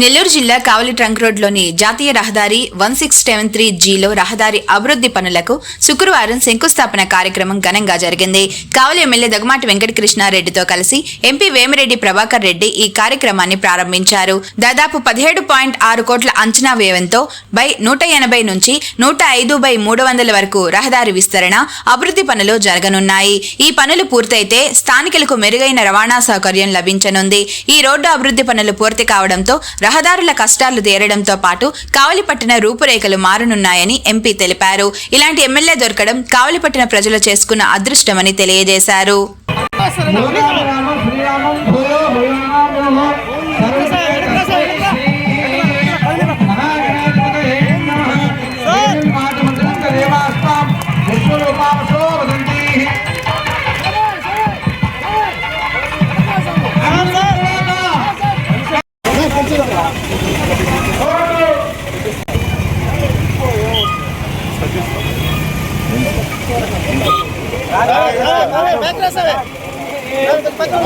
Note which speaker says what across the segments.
Speaker 1: Nellore జిల్లా Kavali trunk రోడ్లోని జాతీయ రహదారి వన్ సిక్స్ సెవెన్ త్రీ జీలో రహదారి అభివృద్ధి పనులకు శుక్రవారం శంకుస్థాపన కార్యక్రమం ఘనంగా జరిగింది. కావలి ఎమ్మెల్యే దగ్గమాటి వెంకటకృష్ణారెడ్డితో కలిసి ఎంపీ వేమిరెడ్డి ప్రభాకర్ రెడ్డి ఈ కార్యక్రమాన్ని ప్రారంభించారు. దాదాపు పదిహేడు పాయింట్ ఆరు కోట్ల అంచనా వ్యయంతో బై నూట ఎనభై నుంచి నూట ఐదు బై మూడు వందల వరకు రహదారి విస్తరణ అభివృద్ధి పనులు జరగనున్నాయి. ఈ పనులు పూర్తయితే స్థానికులకు మెరుగైన రవాణా సౌకర్యం లభించనుంది. ఈ రోడ్డు అభివృద్ధి పనులు పూర్తి కావడంతో రహదారుల కష్టాలు తీరడంతో పాటు కావలిపట్టిన రూపురేఖలు మారనున్నాయని ఎంపీ తెలిపారు. ఇలాంటి ఎమ్మెల్యే దొరకడం కావలిపట్టిన ప్రజలు చేసుకున్న అదృష్టమని తెలియజేశారు.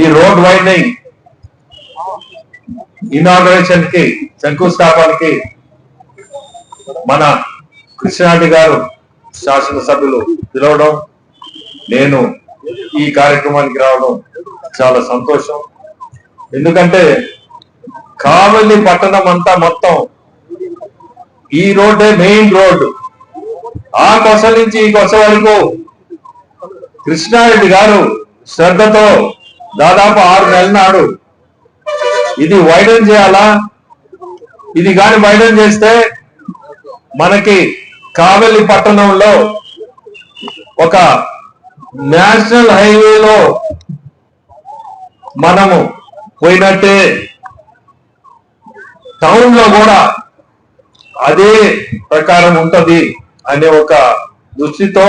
Speaker 2: ఈ రోడ్ వైండింగ్ ఇనాగరేషన్కి శంకుస్థాపనకి మన కృష్ణారెడ్డి గారు శాసనసభ్యులు పిలవడం నేను ఈ కార్యక్రమానికి రావడం చాలా సంతోషం. ఎందుకంటే కావలి పట్టణం అంతా మొత్తం ఈ రోడ్డే మెయిన్ రోడ్డు. ఆ కొస నుంచి ఈ కొస వరకు కృష్ణారెడ్డి గారు శ్రద్ధతో దాదాపు ఆరు నెలల నాడు ఇది వైడన్ చేయాలా? ఇది కాని వైడన్ చేస్తే మనకి కావలి పట్టణంలో ఒక నేషనల్ హైవేలో మనము పోయినట్టే టౌన్లో కూడా అదే ప్రకారం ఉంటది అనే ఒక దృష్టితో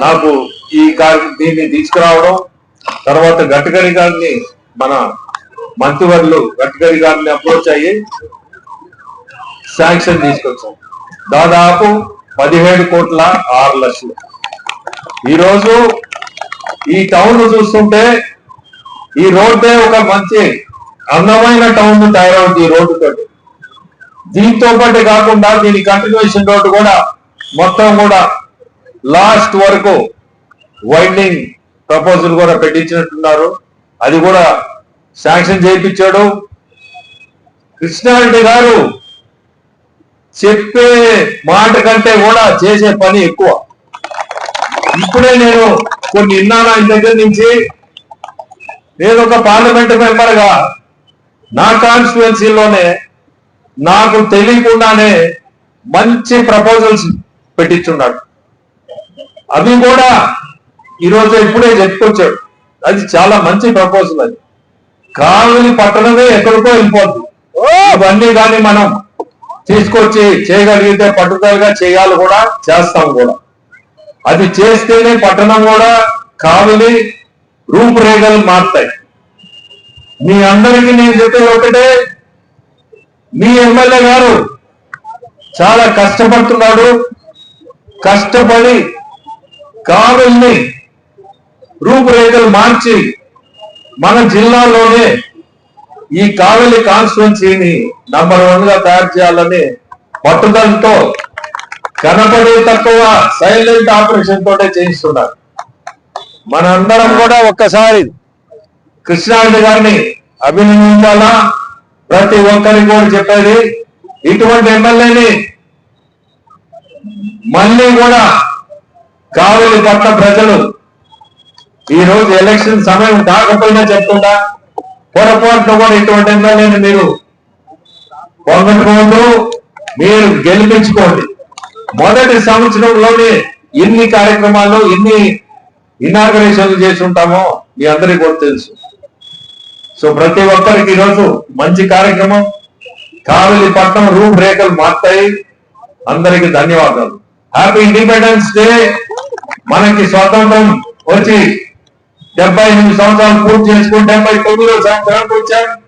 Speaker 2: నాకు ఈ కార్య దీన్ని తీసుకురావడం తర్వాత గట్కరి గారిని మన మంత్రివర్లు గట్కరి గారిని అప్రోచ్ అయ్యి శాంక్షన్ తీసుకొచ్చాం. దాదాపు పదిహేడు కోట్ల ఆరు లక్షలు. ఈరోజు ఈ టౌన్ చూస్తుంటే ఈ రోడ్డే ఒక మంచి అందమైన టౌన్ తయారవుతుంది ఈ రోడ్డు తోటి. దీంతో పాటు కాకుండా దీని కంటిన్యూషన్ రోడ్డు కూడా మొత్తం కూడా లాస్ట్ వరకు వైండింగ్ ప్రపోజల్ కూడా పెట్టించినట్టున్నారు. అది కూడా శాంక్షన్ చేయించాడు. కృష్ణారెడ్డి గారు చెప్పే మాట కంటే కూడా చేసే పని ఎక్కువ. ఇప్పుడే నేను కొన్ని విన్నాను ఆయన దగ్గర నుంచి నేను ఒక పార్లమెంట్ మెంబర్గా నా కాన్స్టిట్యుయెన్సీలోనే నాకు తెలియకుండానే మంచి ప్రపోజల్స్ పెట్టించున్నాడు. అవి కూడా ఈరోజు ఇప్పుడే చెప్పుకొచ్చాడు. అది చాలా మంచి ప్రపోజల్ అది. కావలి పట్టణమే ఎక్కడికో వెళ్ళిపోద్ది. ఇవన్నీ కానీ మనం తీసుకొచ్చి చేయగలిగితే పట్టుదలగా చేయాలి కూడా చేస్తాం కూడా. అది చేస్తేనే పట్టణం కూడా కావలి రూపురేఖలు మారుతాయి. మీ అందరికీ నేను చెప్పేది ఒకటే మీ ఎమ్మెల్యే గారు చాలా కష్టపడుతున్నాడు. కష్టపడి కావల్ని రూపురేఖలు మార్చి మన జిల్లాలోనే ఈ కావలి కాన్స్టిట్యున్సీని నంబర్ వన్గా తయారు చేయాలని పట్టుదలతో కనపడే తక్కువ సైలెంట్ ఆపరేషన్ తోటే చేయిస్తున్నారు. మనందరం కూడా ఒక్కసారి కృష్ణారెడ్డి గారిని అభినందించాలా? ప్రతి ఒక్కరికి కూడా చెప్పేది ఇటువంటి ఎమ్మెల్యేని మళ్ళీ కూడా కావలి పట్ల ప్రజలు ఈ రోజు ఎలక్షన్ సమయం కాకపోయినా చెప్తుందా? పొరపాటున కూడా ఇటువంటి ఎమ్మెల్యేని మీరు పొంగట్టుకోవద్దు మీరు గెలిపించుకోండి. మొదటి సంవత్సరంలోనే ఎన్ని కార్యక్రమాలు ఎన్ని ఇనాగరేషన్లు చేసి ఉంటామో మీ అందరికీ కూడా తెలుసు. సో ప్రతి ఒక్కరికి ఈరోజు మంచి కార్యక్రమం. కావలి పట్నం రూపురేఖలు మారుతాయి. అందరికి ధన్యవాదాలు. హ్యాపీ ఇండిపెండెన్స్ డే మనకి స్వాతంత్రం వచ్చి డెబ్బై ఎనిమిది సంవత్సరాలు పూర్తి చేసుకుని డెబ్బై తొమ్మిదో సంవత్సరానికి వచ్చాం.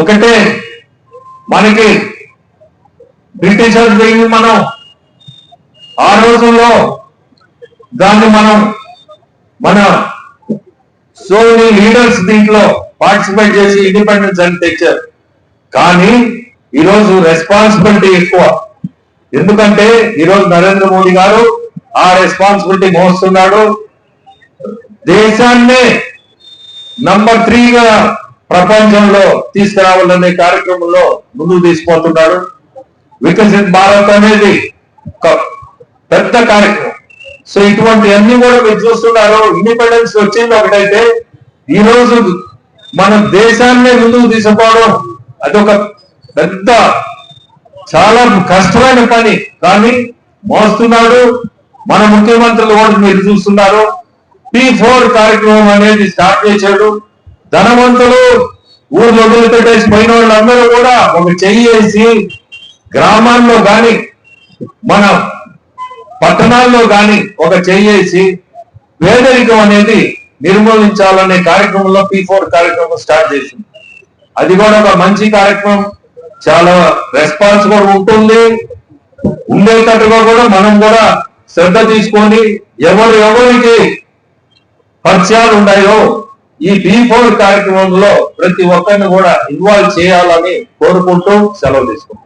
Speaker 2: ఒకటే మనకి బ్రిటిషర్స్ మనం ఆ రోజుల్లో దాన్ని మనం మన సో లీడర్స్ దీంట్లో పార్టిసిపేట్ చేసి ఇండిపెండెన్స్ అని తెచ్చారు. కానీ ఈరోజు రెస్పాన్సిబిలిటీ ఎక్కువ. ఎందుకంటే ఈరోజు నరేంద్ర మోడీ గారు ఆ రెస్పాన్సిబిలిటీ మోస్తున్నాడు. దేశాన్నే నంబర్ త్రీగా ప్రపంచంలో తీసుకురావాలనే కార్యక్రమంలో ముందుకు తీసుకుపోతున్నాడు. వికసిత్ భారత్ అనేది ఒక పెద్ద కార్యక్రమం. సో ఇటువంటి అన్ని కూడా మీరు చూస్తున్నారు. ఇండిపెండెన్స్ వచ్చింది ఒకటైతే ఈ రోజు మన దేశాన్నే ముందుకు తీసుకుపోవడం అదొక పెద్ద చాలా కష్టమైన పని. కానీ మోస్తున్నాడు. మన ముఖ్యమంత్రులు కూడా మీరు చూస్తున్నారు. పి ఫోర్ కార్యక్రమం అనేది స్టార్ట్ చేశాడు. ధనవంతులు ఊర్లో వదిలిపెట్టేసి పోయిన వాళ్ళందరూ కూడా ఒక చెయ్యి వేసి గ్రామాల్లో కానీ మన పట్టణాల్లో కానీ ఒక చెయ్యేసి పేదరికం అనేది నిర్మూలించాలనే కార్యక్రమంలో పి ఫోర్ కార్యక్రమం స్టార్ట్ చేసింది. అది కూడా ఒక మంచి కార్యక్రమం. చాలా రెస్పాన్స్ కూడా ఉంటుంది. ఉండేటట్టుగా కూడా మనం కూడా శ్రద్ధ తీసుకొని ఎవరు ఎవరికి పరిచయాలు ఉన్నాయో ఈ బీ ఫోర్ కార్యక్రమంలో ప్రతి ఒక్కరిని కూడా ఇన్వాల్వ్ చేయాలని కోరుకుంటూ సెలవు తీసుకుంటాం